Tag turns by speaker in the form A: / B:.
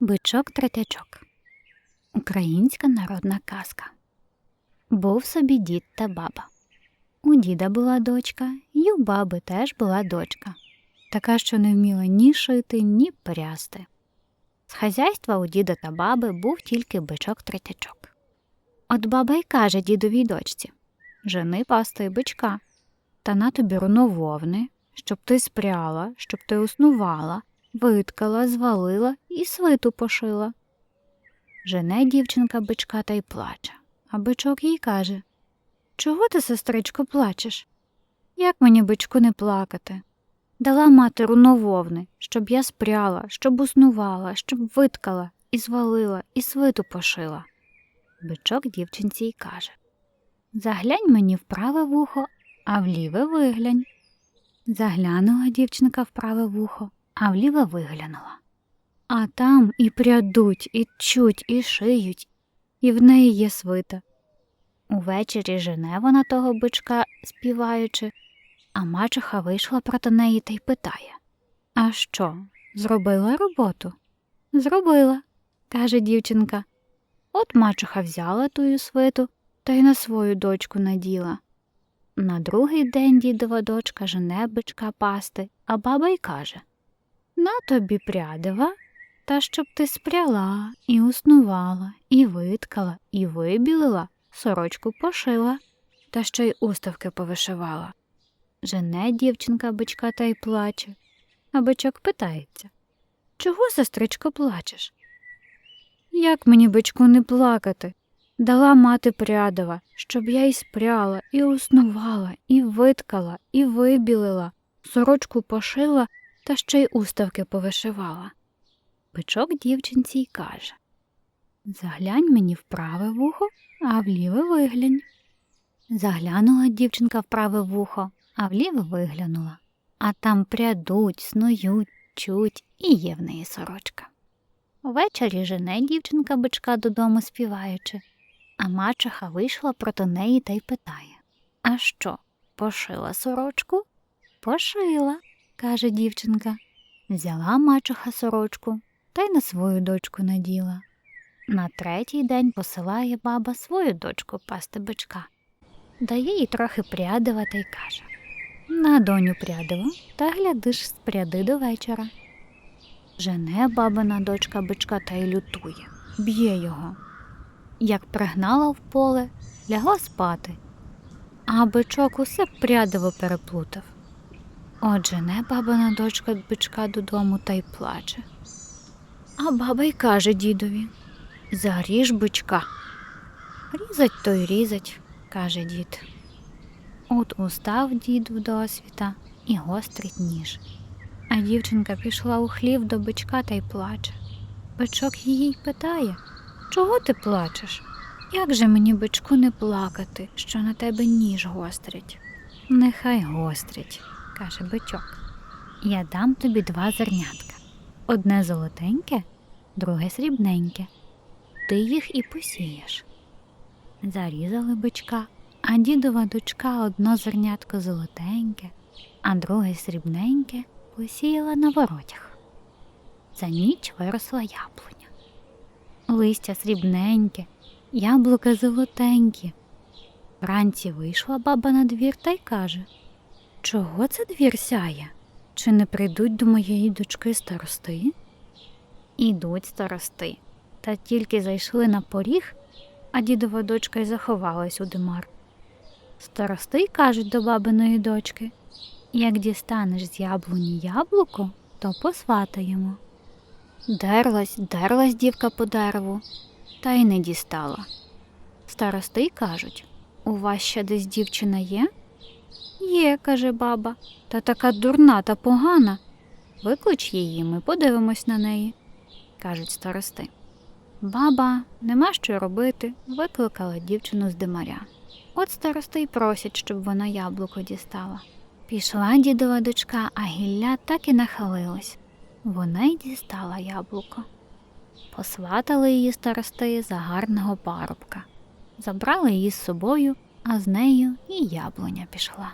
A: Бичок третячок. Українська народна казка. Був собі дід та баба. У діда була дочка, і у баби теж була дочка, така, що не вміла ні шити, ні прясти. З хазяйства у діда та баби був тільки бичок третячок. От баба й каже дідовій дочці Жени пасти бичка, та на тобі руно вовни, щоб ти спряла, щоб ти уснувала, виткала, звалила і свиту пошила. Жене дівчинка бичка та й плаче, а бичок їй каже Чого ти, сестричко, плачеш? Як мені, бичку, не плакати? Дала мати руно вовни, щоб я спряла, щоб уснувала, щоб виткала, і звалила, і свиту пошила. Бичок дівчинці й каже Заглянь мені в праве вухо, а в ліве виглянь. Заглянула дівчинка в праве вухо, а в ліве виглянула. А там і прядуть, і чуть, і шиють, і в неї є свита. Увечері жене вона того бичка, співаючи, а мачеха вийшла проти неї та й питає А що, зробила роботу? Зробила, каже дівчинка. От мачеха взяла тую свиту та й на свою дочку наділа. На другий день дідова дочка жене бичка пасти, а баба й каже На тобі прядива, та щоб ти спряла, і уснувала, і виткала, і вибілила, сорочку пошила, та ще й уставки повишивала. Жене дівчинка бичка та й плаче, а бичок питається Чого, сестричко, плачеш? Як мені, бичку, не плакати? Дала мати прядова, щоб я й спряла, і уснувала, і виткала, і вибілила, сорочку пошила та ще й уставки повишивала. Бичок дівчинці й каже Заглянь мені в праве вухо, а в ліве виглянь. Заглянула дівчинка в праве вухо, а в ліве виглянула, а там прядуть, снують, чуть, і є в неї сорочка. Увечері жене дівчинка бичка додому співаючи, а мачеха вийшла проти неї та й питає А що, пошила сорочку? Пошила, каже дівчинка. Взяла мачеха сорочку та й на свою дочку наділа. На третій день посилає баба свою дочку пасти бичка, дає їй трохи прядива та й каже На доню прядиво, та глядиш, спряди до вечора. Жене бабина дочка бичка та й лютує, б'є його. Як пригнала в поле, лягла спати, а бичок усе прядиво переплутав. Отже, не бабина дочка бичка додому та й плаче. А баба й каже дідові Заріж бичка. Різать то й різать, каже дід. От устав дід в досвіта і гострить ніж. А дівчинка пішла у хлів до бичка та й плаче. Бичок її й питає Чого ти плачеш? Як же мені, бичку, не плакати, що на тебе ніж гострить? Нехай гострить, каже бичок. Я дам тобі два зернятка. Одне золотеньке, друге срібненьке. Ти їх і посієш. Зарізали бичка, а дідова дочка одно зернятко золотеньке, а друге срібненьке посіяла на воротях. За ніч виросла яблуня. Листя срібненьке, яблука золотенькі. Вранці вийшла баба на двір та й каже Чого це двір сяє? Чи не прийдуть до моєї дочки старости? Ідуть старости, та тільки зайшли на поріг, а дідова дочка й заховалась у димар. Старости кажуть до бабиної дочки як дістанеш з яблуні яблуко, то посватаємо. Дерлась, дерлась дівка по дереву, та й не дістала. Старости кажуть у вас ще десь дівчина є? Є, каже баба, та така дурна та погана. Виклич її, ми подивимось на неї, кажуть старости. Баба, нема що робити, викликала дівчину з димаря. От старости й просять, щоб вона яблуко дістала. Пішла дідова дочка, а гілля так і нахилилось. Вона й дістала яблуко. Посватали її старости за гарного парубка, забрали її з собою, а з нею і яблуня пішла.